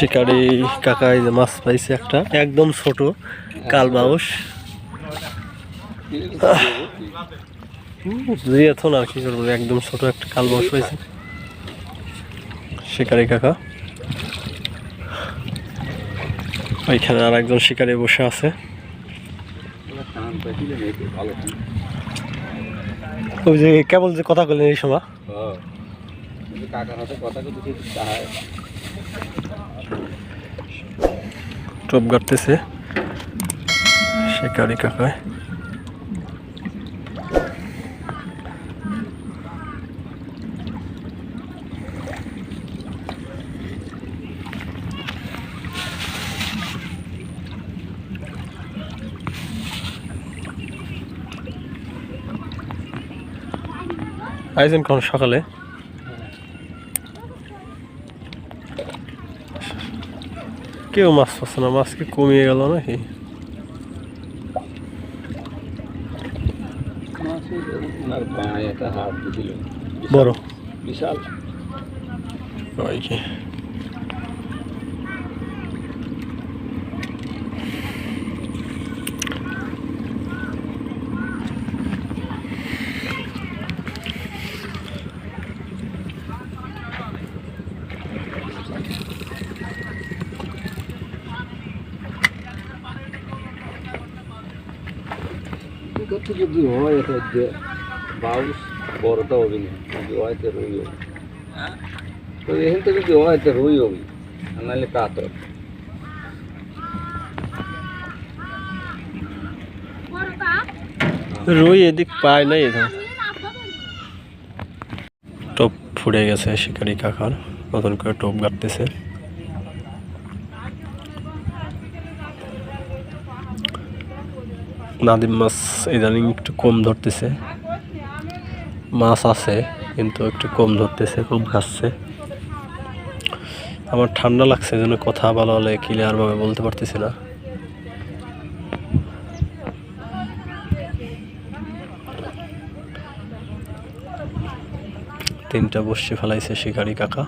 শিকারি কাকা যে মাছ পাইছে একটা। একদম ছোট, কাল বাউস। এখন আর কি করব, একদম ছোট একটা কাল বাউস পাইছে। শিকারি কাকা। ওইখানে আর একজন শিকারি বসে আছে। ওই যে কেবল যে কথা বললেন এই সময়। টোপ গাড়তেছে শিকারি কাকায়। আইছেন কোন সকালে? কেউ মাছ পাচ্ছে না মাছ কি কমিয়ে গেল নাকি? বড়। বিশাল। ওই কি করতে যদি হয় এটা যে বাউস বড়টা হবে না যদি হয় তো রুই হবে তো এখান থেকে যদি হয় তো রুই হবে আর নাহলে কাতর রুই এদিক পায় নাই এখানে টোপ ফুটে গেছে শিকারি কাকার নতুন করে টোপ গাড়তেছে নাদিম মাছ ইদানিং একটু কম ধরতেছে। মাছ আছে, কিন্তু একটু কম ধরতেছে, খুব ঘাসছে আমার ঠান্ডা লাগছে, যেন কথা ভালো হলে ক্লিয়ারভাবে বলতে পারতেছি না। তিনটা বসে ফেলাইছে শিকারি কাকা।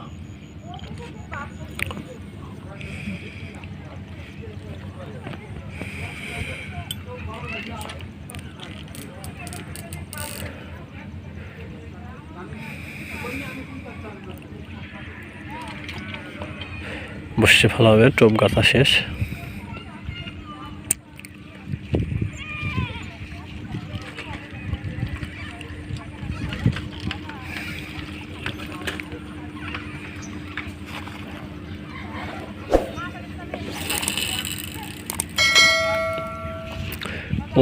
বসে ফেলা হবে টোপ গাঁথা শেষ।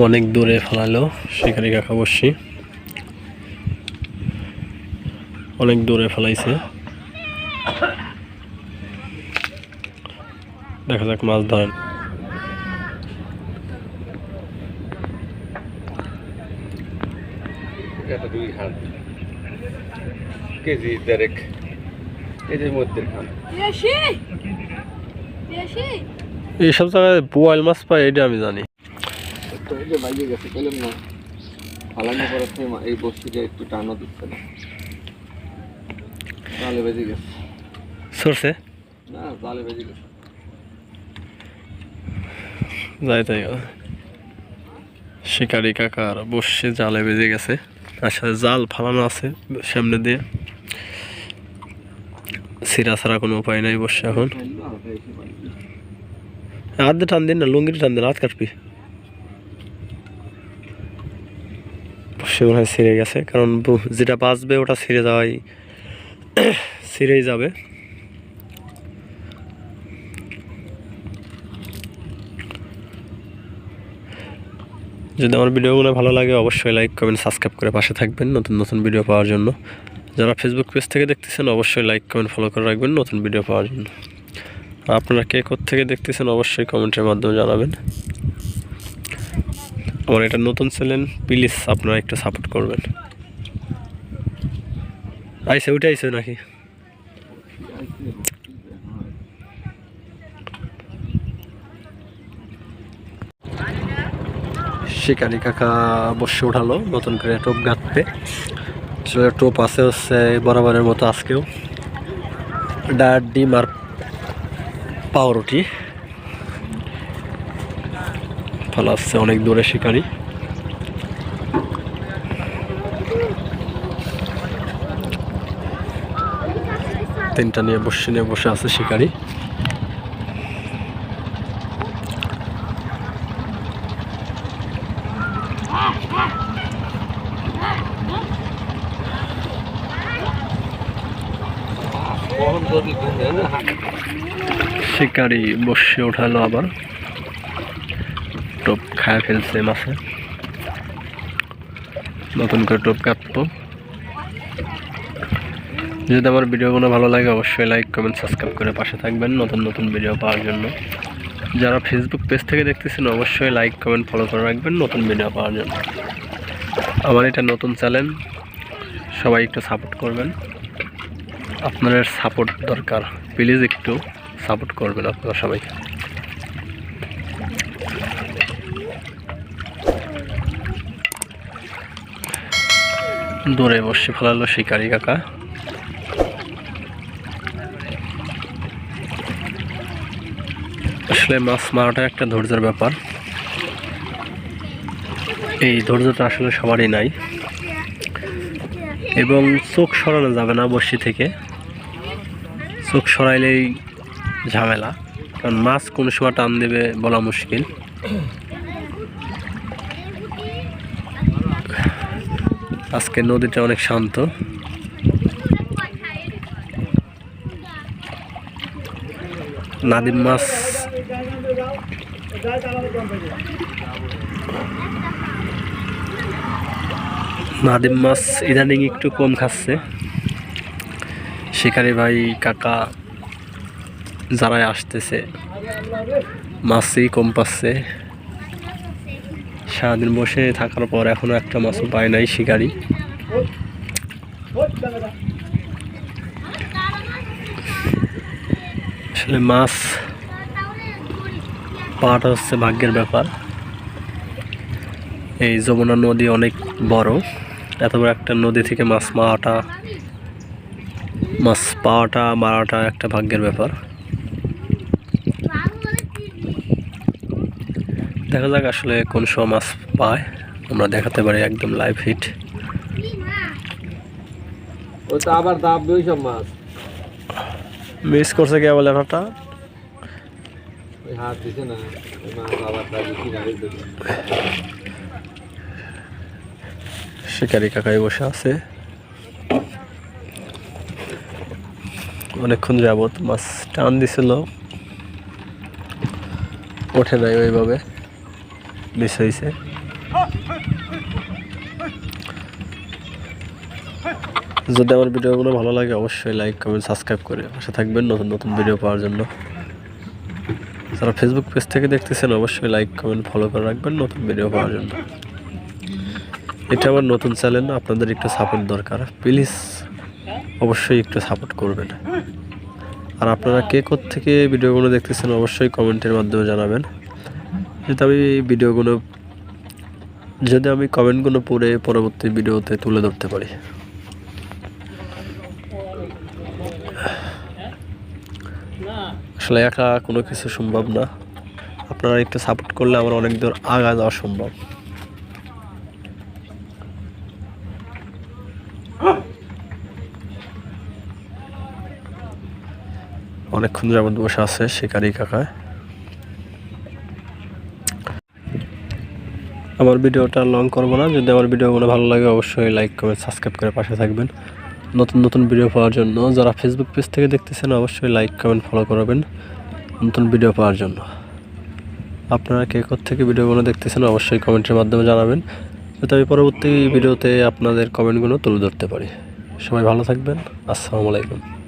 অনেক দূরে ফেলালো শিকারি কাকা বসছি। অনেক দূরে ফেলাইছে। দেখা যাক মাছ ধরেন। দুই হাত। কেজি দেড়েক। এদের মধ্যে খান। এইসব জায়গায় বোয়াল মাছ পাই এটা আমি জানি। তো বাইরে গেছে পেলেন না। ফালানো করার থেকে এই বস্তুটা একটু টানো দিচ্ছে না। জালে বেজে গেছে। সরছে? না জালে বেজে গেছে। যাই তাই শিকারি কাকার বসে জালে বেজে গেছে। সাথে জাল ফালানো আছে সামনে দিয়ে। সিরা ছাড়া কোনো উপায় নাই বসে এখন। হাত দিয়ে টান দিন না লুঙ্গিটা টান দিন হাত কাটবি। বসে মনে হয় ছিঁড়ে গেছে কারণ যেটা বাঁচবে ওটা ছিঁড়ে যাওয়াই ছিঁড়েই যাবে। যদি আমার ভিডিওগুলো ভালো লাগে, অবশ্যই লাইক কমেন্ট সাবস্ক্রাইব করে পাশে থাকবেন নতুন নতুন ভিডিও পাওয়ার জন্য। যারা ফেসবুক পেজ থেকে দেখতেছেন, অবশ্যই লাইক কমেন্ট ফলো করে রাখবেন নতুন ভিডিও পাওয়ার জন্য। আপনারা কে থেকে দেখতেছেন, অবশ্যই কমেন্টের মাধ্যমে জানাবেন। আমার এটা নতুন চ্যানেল প্লিজ আপনারা একটু সাপোর্ট করবেন। আইসে উঠে আইসে নাকি? শিকারি কাকা বসে উঠালো, নতুন করে টোপ গাঁথতে। টোপ আছে হচ্ছে বরাবরের মতো আজকেও। ডাট ডিম আর পাউরুটি। পালাচ্ছে অনেক দূরে শিকারি। তিনটা নিয়ে বসে নিয়ে বসে আছে শিকারি। শিকারি বসে উঠালো আবার। টোপ খায় ফেলছে মাছে। নতুন করে টোপ কাটবো। যদি আমার ভিডিওগুলো ভালো লাগে, অবশ্যই লাইক কমেন্ট সাবস্ক্রাইব করে পাশে থাকবেন নতুন নতুন ভিডিও পাওয়ার জন্য। যারা ফেসবুক পেজ থেকে দেখতেছেন, অবশ্যই লাইক কমেন্ট ফলো করে রাখবেন নতুন ভিডিও পাওয়ার জন্য। আমার এটা নতুন চ্যানেল সবাই একটু সাপোর্ট করবেন। আপনাদের সাপোর্ট দরকার। প্লিজ একটু সাপোর্ট করবেন আপনারা সবাই। দূরে বসে ফেলালো শিকারি কাকা। আসলে মাছ মারাটা একটা ধৈর্যের ব্যাপার। এই ধৈর্যটা আসলে সবারই নাই। এবং চোখ সরানো যাবে না বসি থেকে। চোখ সরাইলেই ঝামেলা। কারণ মাছ কোন সময় টান দেবে বলা মুশকিল। আজকে নদীটা অনেক শান্ত। নাদিম মাছ নাদিম মাছ ইদানিং একটু কম খাচ্ছে। শিকারি ভাই, কাকা যারাই আসতেছে, মাছই কম পাচ্ছে। সারাদিন বসে থাকার পর এখনও একটা মাছও পায় নাই শিকারি। আসলে মাছ পাওয়াটা হচ্ছে ভাগ্যের ব্যাপার। এই যমুনা নদী অনেক বড়। এত বড় একটা নদী থেকে মাছ মারাটা মাছ পাওয়াটা মারাটা একটা ভাগ্যের ব্যাপার। দেখা যাক আসলে কোন সময় মাছ পায়। আমরা দেখাতে পারি একদম লাইভ হিট আবার মিস করছে কে বলে কিনারে শিকারি কাকাই বসে আছে। অনেকক্ষণ যাবত মাছ টান দিছিল। ওঠে নাই ওইভাবে। মিস হয়েছে যদি আমার ভিডিওগুলো ভালো লাগে, অবশ্যই লাইক কমেন্ট সাবস্ক্রাইব করে পাশে থাকবেন নতুন নতুন ভিডিও পাওয়ার জন্য। যারা ফেসবুক পেজ থেকে দেখতেছেন, অবশ্যই লাইক কমেন্ট ফলো করে রাখবেন। নতুন ভিডিও পাওয়ার জন্য। এটা আমার নতুন চ্যানেল আপনাদের একটু সাপোর্ট দরকার। প্লিজ অবশ্যই একটু সাপোর্ট করবেন। আর আপনারা কে থেকে ভিডিওগুলো দেখতেছেন, অবশ্যই কমেন্টের মাধ্যমে জানাবেন। যেহেতু আমি ভিডিওগুলো যদি আমি কমেন্টগুলো পড়ে পরবর্তী ভিডিওতে তুলে ধরতে পারি। আসলে একা কোনো কিছু সম্ভব না। আপনারা একটু সাপোর্ট করলে আমার অনেক দূর আগা যাওয়া সম্ভব। অনেকক্ষণ যাবত বসে আছে শিকারি কাকায়। আমার ভিডিওটা লং করব না। যদি আমার ভিডিওগুলো ভালো লাগে, অবশ্যই লাইক কমেন্ট সাবস্ক্রাইব করে পাশে থাকবেন। নতুন নতুন ভিডিও পাওয়ার জন্য। যারা ফেসবুক পেজ থেকে দেখতেছেন, অবশ্যই লাইক কমেন্ট ফলো করবেন নতুন ভিডিও পাওয়ার জন্য। আপনারা কে থেকে ভিডিওগুলো দেখতেছেন, অবশ্যই কমেন্টের মাধ্যমে জানাবেন। যাতে আমি পরবর্তী ভিডিওতে আপনাদের কমেন্টগুলো তুলে ধরতে পারি। সবাই ভালো থাকবেন। আসসালামু আলাইকুম।